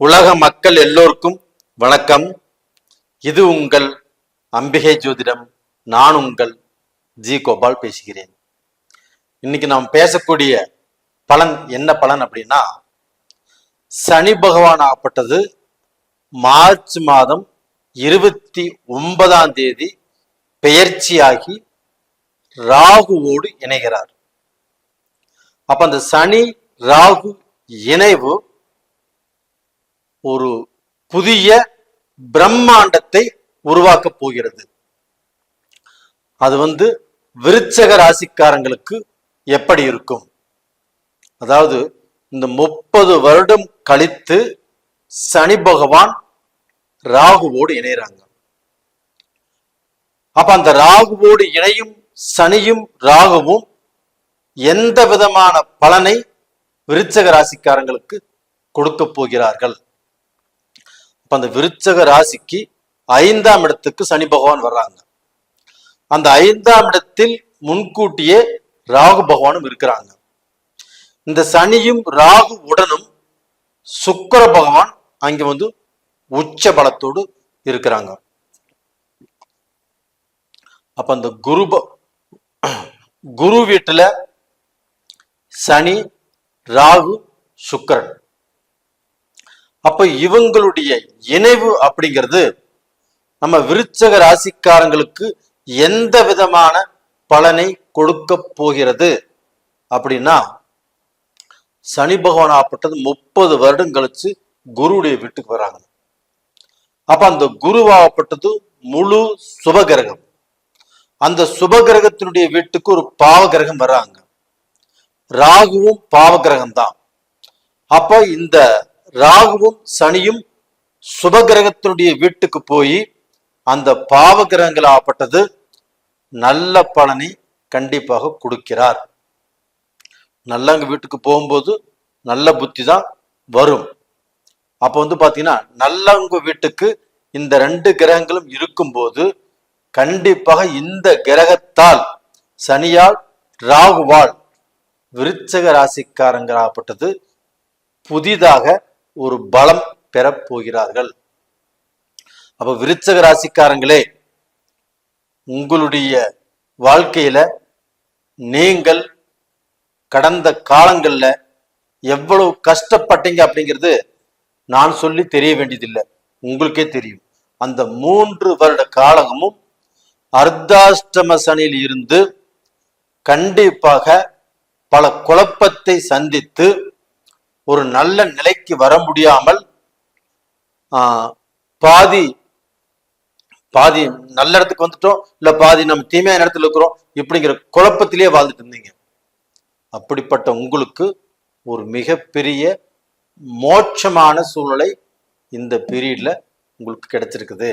உலக மக்கள் எல்லோருக்கும் வணக்கம். இது உங்கள் அம்பிகை ஜோதிடம். நான் உங்கள் ஜி கோபால் பேசுகிறேன். இன்னைக்கு நாம் பேசக்கூடிய பலன் என்ன பலன் அப்படின்னா சனி பகவான் ஆகப்பட்டது மார்ச் மாதம் இருபத்தி ஒன்பதாம் தேதி பெயர்ச்சியாகி ராகுவோடு இணைகிறார். அப்ப அந்த சனி ராகு இணைவு ஒரு புதிய பிரம்மாண்டத்தை உருவாக்க போகிறது. அது வந்து விருச்சக ராசிக்காரங்களுக்கு எப்படி இருக்கும்? அதாவது இந்த முப்பது வருடம் கழித்து சனி பகவான் ராகுவோடு இணைகிறாங்க. அப்ப அந்த ராகுவோடு இணையும் சனியும் ராகுவும் எந்த விதமான பலனை விருச்சக ராசிக்காரங்களுக்கு கொடுக்க போகிறார்கள்? அப்ப அந்த விருச்சக ராசிக்கு ஐந்தாம் இடத்துக்கு சனி பகவான் வர்றாங்க. அந்த ஐந்தாம் இடத்தில் முன்கூட்டியே ராகு பகவானும் இருக்கிறாங்க. இந்த சனியும் ராகு உடனும் சுக்கிர பகவான் அங்க வந்து உச்ச பலத்தோடு இருக்கிறாங்க. அப்ப அந்த குரு ப- குரு வீட்டுல சனி ராகு சுக்கரன். அப்ப இவங்களுடைய இணைவு அப்படிங்கிறது நம்ம விருச்சக ராசிக்காரங்களுக்கு எந்த விதமான பலனை கொடுக்க போகிறது? அப்படின்னா சனி பகவான் ஆப்பட்டது முப்பது வருடம் கழிச்சு குருடைய வீட்டுக்கு வராங்க. அப்ப அந்த குருவாகப்பட்டது முழு சுபகிரகம். அந்த சுபகிரகத்தினுடைய வீட்டுக்கு ஒரு பாவகிரகம் வர்றாங்க ராகுவும் பாவகிரகம் தான் அப்ப இந்த ராகுவும் சனியும் சுபகிரகத்தினுடைய வீட்டுக்கு போய் அந்த பாவகிரகங்கள் ஆப்பட்டது நல்ல பலனை கண்டிப்பாக கொடுக்கிறார். நல்லவங்க வீட்டுக்கு போகும்போது நல்ல புத்தி தான் வரும். அப்போ வந்து பாத்தீங்கன்னா நல்லவங்க வீட்டுக்கு இந்த ரெண்டு கிரகங்களும் இருக்கும்போது கண்டிப்பாக இந்த கிரகத்தால் சனியால் ராகுவால் விருச்சக ராசிக்காரங்களாகப்பட்டது புதிதாக ஒரு பலம் பெறப்போகிறார்கள் அப்ப விருச்சக ராசிக்காரங்களே உங்களுடைய வாழ்க்கையில நீங்கள் கடந்த காலங்கள்ல எவ்வளவு கஷ்டப்பட்டீங்க அப்படிங்கிறது நான் சொல்லி தெரிய வேண்டியதில்லை. உங்களுக்கே தெரியும். அந்த மூன்று வருட காலமும் அர்த்தாஷ்டம சனியில் இருந்து கண்டிப்பாக பல குழப்பத்தை சந்தித்து ஒரு நல்ல நிலைக்கு வர முடியாமல் ஆஹ், பாதி பாதி நல்ல இடத்துக்கு வந்துட்டோம் இல்ல பாதி நம்ம தீமையான இடத்துல இருக்கிறோம் இப்படிங்கிற குழப்பத்திலேயே வாழ்ந்துட்டு இருந்தீங்க. அப்படிப்பட்ட உங்களுக்கு ஒரு மிகப்பெரிய மோட்சமான சூழ்நிலை இந்த பீரியட்ல உங்களுக்கு கிடைச்சிருக்குது.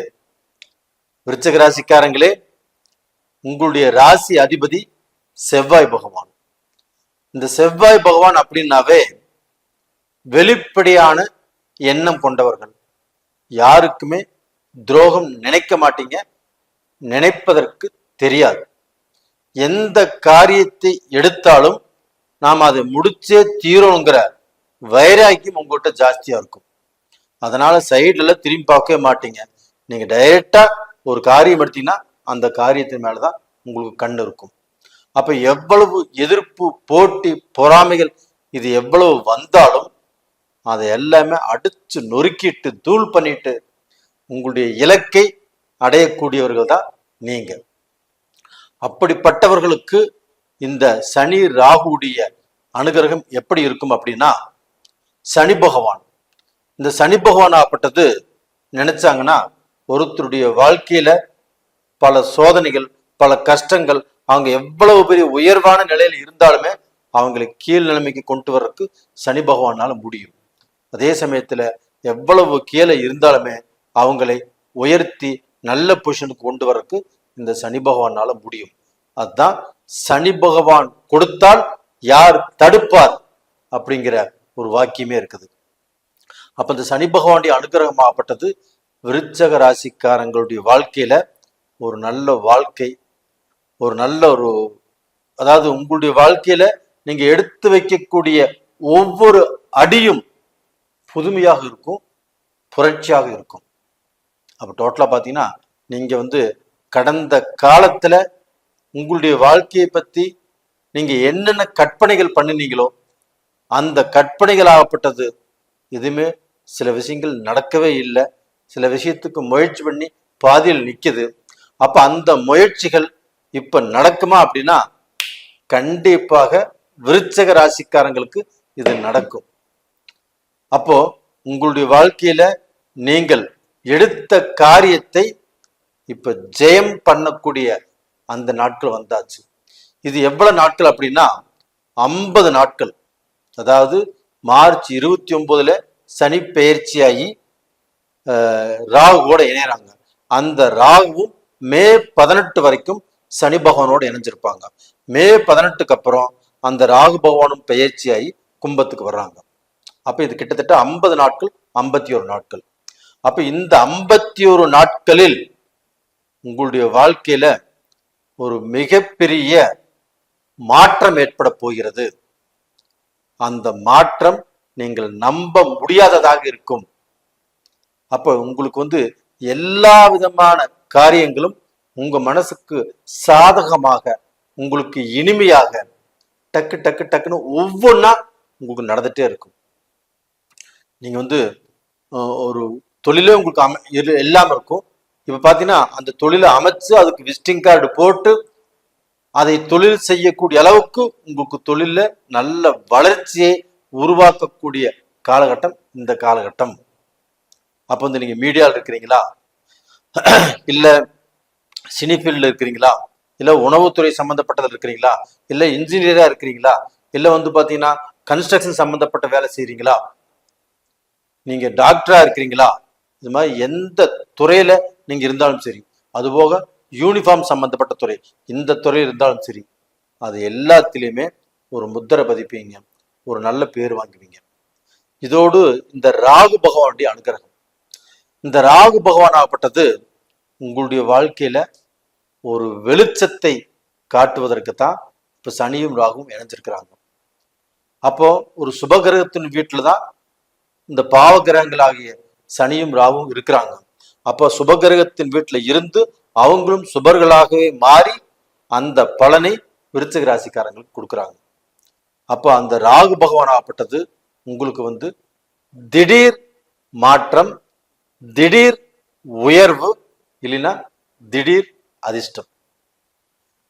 விருச்சக ராசிக்காரங்களே உங்களுடைய ராசி அதிபதி செவ்வாய் பகவான். இந்த செவ்வாய் பகவான் அப்படின்னாவே வெளிப்படையான எண்ணம் கொண்டவர்கள். யாருக்குமே துரோகம் நினைக்க மாட்டீங்க. நினைப்பதற்கு தெரியாது. எந்த காரியத்தை எடுத்தாலும் நாம் அதை முடிச்சே தீரணுங்கிற வைராக்கியம் உங்கள்கிட்ட ஜாஸ்தியா இருக்கும். அதனால சைடுல திரும்பி பார்க்கவே மாட்டீங்க. நீங்க டைரக்டா ஒரு காரியம் எடுத்தீங்கன்னா அந்த காரியத்தின் மேலதான் உங்களுக்கு கண் இருக்கும். அப்ப எவ்வளவு எதிர்ப்பு போட்டி பொறாமைகள் இது எவ்வளவு வந்தாலும் அதை எல்லாமே அடிச்சு நொறுக்கிட்டு தூள் பண்ணிட்டு உங்களுடைய இலக்கை அடையக்கூடியவர்கள் தான் நீங்க. அப்படிப்பட்டவர்களுக்கு இந்த சனி ராகுடைய அனுகிரகம் எப்படி இருக்கும் அப்படின்னா சனி பகவான். இந்த சனி பகவான் ஆகப்பட்டது நினைச்சாங்கன்னா ஒருத்தருடைய வாழ்க்கையில பல சோதனைகள் பல கஷ்டங்கள் அவங்க எவ்வளவு பெரிய உயர்வான நிலையில் இருந்தாலுமே அவங்களை கீழ் நிலைமைக்கு கொண்டு வர்றதுக்கு சனி பகவானால முடியும். அதே சமயத்தில் எவ்வளவு கீழே இருந்தாலுமே அவங்களை உயர்த்தி நல்ல பொசிஷனுக்கு கொண்டு வர்றதுக்கு இந்த சனி பகவானால முடியும். அதுதான் சனி பகவான் கொடுத்தால் யார் தடுப்பார் அப்படிங்கிற ஒரு வாக்கியமே இருக்குது. அப்போ இந்த சனி பகவானுடைய அனுகிரகமாகப்பட்டது விருச்சக ராசிக்காரங்களுடைய வாழ்க்கையில ஒரு நல்ல வாழ்க்கை ஒரு நல்ல ஒரு அதாவது உங்களுடைய வாழ்க்கையில நீங்க எடுத்து வைக்கக்கூடிய ஒவ்வொரு அடியும் புதுமையாக இருக்கும் புரட்சியாக இருக்கும். அப்போ டோட்டலாக பார்த்தீங்கன்னா நீங்கள் வந்து கடந்த காலத்தில் உங்களுடைய வாழ்க்கையை பற்றி நீங்கள் என்னென்ன கற்பனைகள் பண்ணினீங்களோ அந்த கற்பனைகள் ஆகப்பட்டது எதுவுமே சில விஷயங்கள் நடக்கவே இல்லை. சில விஷயத்துக்கு முயற்சி பண்ணி பாதியில் நிற்கிது அப்போ அந்த முயற்சிகள் இப்போ நடக்குமா அப்படின்னா கண்டிப்பாக விருச்சக ராசிக்காரங்களுக்கு இது நடக்கும். அப்போ உங்களுடைய வாழ்க்கையில நீங்கள் எடுத்த காரியத்தை இப்ப ஜெயம் பண்ணக்கூடிய அந்த நாட்கள் வந்தாச்சு. இது எவ்வளவு நாட்கள் அப்படின்னா ஐம்பது நாட்கள். அதாவது மார்ச் இருபத்தி ஒன்பதுல சனி பெயர்ச்சியாகி ராகுவோட இணையறாங்க. அந்த ராகுவும் மே பதினெட்டு வரைக்கும் சனி பகவானோட இணைஞ்சிருப்பாங்க. மே பதினெட்டுக்கு அப்புறம் அந்த ராகு பகவானும் பெயர்ச்சியாகி கும்பத்துக்கு வர்றாங்க. அப்ப இது கிட்டத்தட்ட ஐம்பது நாட்கள் ஐம்பத்தி ஒரு நாட்கள். அப்ப இந்த ஐம்பத்தி ஒரு நாட்களில் உங்களுடைய வாழ்க்கையில ஒரு மிகப்பெரிய மாற்றம் ஏற்பட போகிறது. அந்த மாற்றம் நீங்கள் நம்ப முடியாததாக இருக்கும். அப்ப உங்களுக்கு வந்து எல்லா விதமான காரியங்களும் உங்க மனசுக்கு சாதகமாக உங்களுக்கு இனிமையாக டக்கு டக்கு டக்குன்னு ஒவ்வொன்றா உங்களுக்கு நடந்துட்டே இருக்கும். நீங்கள் வந்து ஒரு தொழிலே உங்களுக்கு அம எல்லாமே இருக்கும். இப்போ பார்த்தீங்கன்னா அந்த தொழிலை அமைச்சு அதுக்கு விசிட்டிங் கார்டு போட்டு அதை தொழில் செய்யக்கூடிய அளவுக்கு உங்களுக்கு தொழிலில் நல்ல வளர்ச்சியை உருவாக்கக்கூடிய காலகட்டம் இந்த காலகட்டம். அப்போ வந்து நீங்கள் மீடியாவில் இருக்கிறீங்களா? இல்லை சினி ஃபீல்டில் இருக்கிறீங்களா? இல்லை உணவுத்துறை சம்மந்தப்பட்டதில் இருக்கிறீங்களா? இல்லை இன்ஜினியராக இருக்கிறீங்களா? இல்லை வந்து பார்த்தீங்கன்னா கன்ஸ்ட்ரக்ஷன் சம்மந்தப்பட்ட வேலை செய்கிறீங்களா நீங்க டாக்டரா இருக்கிறீங்களா? இது மாதிரி எந்த துறையில நீங்க இருந்தாலும் சரி. அதுபோக யூனிஃபார்ம் சம்பந்தப்பட்ட துறை. இந்த துறையில் இருந்தாலும் சரி. அது எல்லாத்திலையுமே ஒரு முத்திரை பதிப்பீங்க. ஒரு நல்ல பேர் வாங்குவீங்க. இதோடு இந்த ராகு பகவானுடைய அனுகிரகம். இந்த ராகு பகவான் ஆகப்பட்டது உங்களுடைய வாழ்க்கையில ஒரு வெளிச்சத்தை காட்டுவதற்கு தான் இப்ப சனியும் ராகுவும் இணைஞ்சிருக்கிறாங்க. அப்போ ஒரு சுபகிரகத்தின் வீட்டில் தான் இந்த பாவ கிரகங்களாகிய சனியும் ராவும் இருக்கிறாங்க. அப்போ சுபகிரகத்தின் வீட்டில் இருந்து அவங்களும் சுபர்களாகவே மாறி அந்த பலனை விருச்சிக ராசிக்காரங்களுக்கு கொடுக்குறாங்க. அப்போ அந்த ராகு பகவான் ஆகப்பட்டது உங்களுக்கு வந்து திடீர் மாற்றம் திடீர் உயர்வு இல்லைன்னா திடீர் அதிர்ஷ்டம்.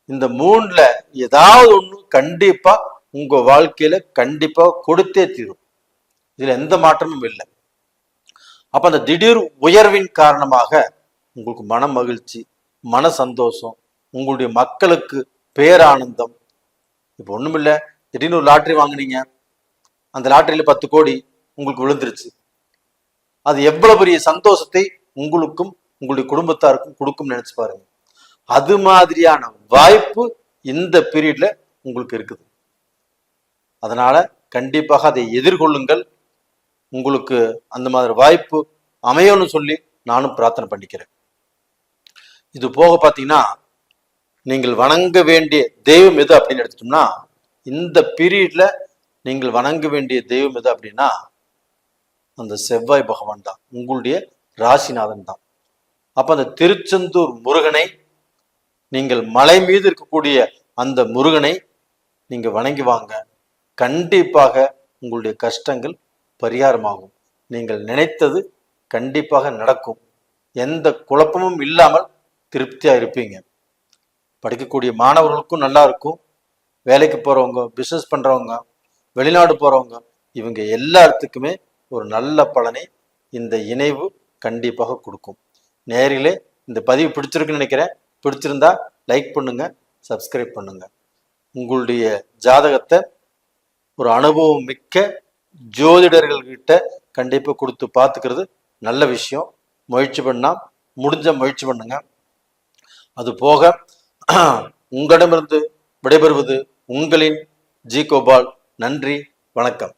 இந்த மூணுல ஏதாவது ஒண்ணு கண்டிப்பா உங்க வாழ்க்கையில கண்டிப்பா கொடுத்தே தீரும். இதுல எந்த மாற்றமும் இல்லை. அப்ப அந்த திடீர் உயர்வின் காரணமாக உங்களுக்கு மன மகிழ்ச்சி மன சந்தோஷம் உங்களுடைய மக்களுக்கு பேரானந்தம் இப்போ ஒண்ணுமில்ல திடீர்னு ஒரு லாட்டரி வாங்குனீங்க. அந்த லாட்டரியில பத்து கோடி உங்களுக்கு விழுந்துருச்சு. அது எவ்வளவு பெரிய சந்தோஷத்தை உங்களுக்கும் உங்களுடைய குடும்பத்தாருக்கும் கொடுக்கும் நினைச்சு பாருங்க. அது மாதிரியான வாய்ப்பு இந்த பீரியட்ல உங்களுக்கு இருக்குது. அதனால கண்டிப்பாக அதை எதிர்கொள்ளுங்கள். உங்களுக்கு அந்த மாதிரி வாய்ப்பு அமையும்னு சொல்லி நானும் பிரார்த்தனை பண்ணிக்கிறேன். இது போக பார்த்தீங்கன்னா நீங்கள் வணங்க வேண்டிய தெய்வம் எது அப்படின்னு எடுத்துட்டோம்னா இந்த பீரியட்ல நீங்கள் வணங்க வேண்டிய தெய்வம் எது அப்படின்னா அந்த செவ்வாய் பகவான் தான். உங்களுடைய ராசிநாதன் தான். அப்ப அந்த திருச்செந்தூர் முருகனை நீங்கள் மலை மீது இருக்கக்கூடிய அந்த முருகனை நீங்க வணங்கி வாங்க. கண்டிப்பாக உங்களுடைய கஷ்டங்கள் பரிகாரமாகும். நீங்கள் நினைத்தது கண்டிப்பாக நடக்கும். எந்த குழப்பமும் இல்லாமல் திருப்தியாக இருப்பீங்க. படிக்கக்கூடிய மாணவர்களுக்கும் நல்லா இருக்கும். வேலைக்கு போகிறவங்க பிஸ்னஸ் பண்ணுறவங்க வெளிநாடு போகிறவங்க இவங்க எல்லாத்துக்குமே ஒரு நல்ல பலனை இந்த இணைவு கண்டிப்பாக கொடுக்கும். நேரிலே இந்த பதிவு பிடிச்சிருக்குன்னு நினைக்கிறேன். பிடிச்சிருந்தா லைக் பண்ணுங்க சப்ஸ்கிரைப் பண்ணுங்க. உங்களுடைய ஜாதகத்தை ஒரு அனுபவம் மிக்க ஜோதிடர்கள்கிட்ட கண்டிப்பாக கொடுத்து பார்த்துக்கிறது நல்ல விஷயம். முயற்சி பண்ணா முடிஞ்ச முயற்சி பண்ணுங்க. அது போக உங்களிடமிருந்து விடைபெறுவது உங்களின் ஜி கோபால். நன்றி வணக்கம்.